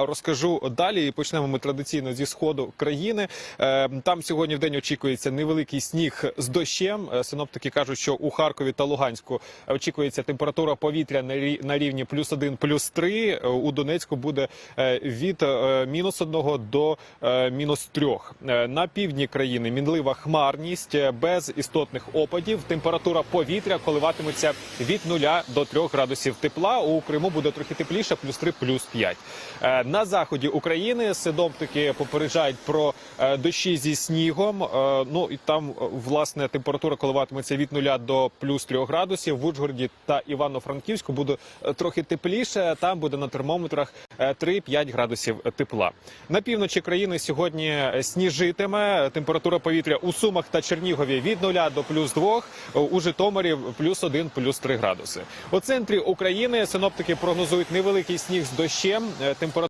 Розкажу далі. і Почнемо ми традиційно зі сходу країни. Е, Там сьогодні в день очікується невеликий сніг з дощем. Е, Синоптики кажуть, що у Харкові та Луганську очікується температура повітря на рі- на рівні плюс 1, плюс 3. Е, У Донецьку буде е, від е, мінус 1 до е, мінус 3. Е, На півдні країни мінлива хмарність е, без істотних опадів. Температура повітря коливатиметься від 0 до 3 градусів тепла. У Криму буде трохи тепліше, плюс 3, плюс 5. Е, На заході України синоптики попереджають про е, дощі зі снігом. Е, Ну і там власне температура коливатиметься від 0 до плюс 3 градусів. В Ужгороді та Івано-Франківську буде трохи тепліше. Там буде на термометрах 3-5 градусів тепла. На півночі країни сьогодні е, сніжитиме. Температура повітря у Сумах та Чернігові від 0 до плюс 2, е, у Житомирі плюс 1, плюс 3 градуси. У центрі України синоптики прогнозують невеликий сніг з дощем. Е,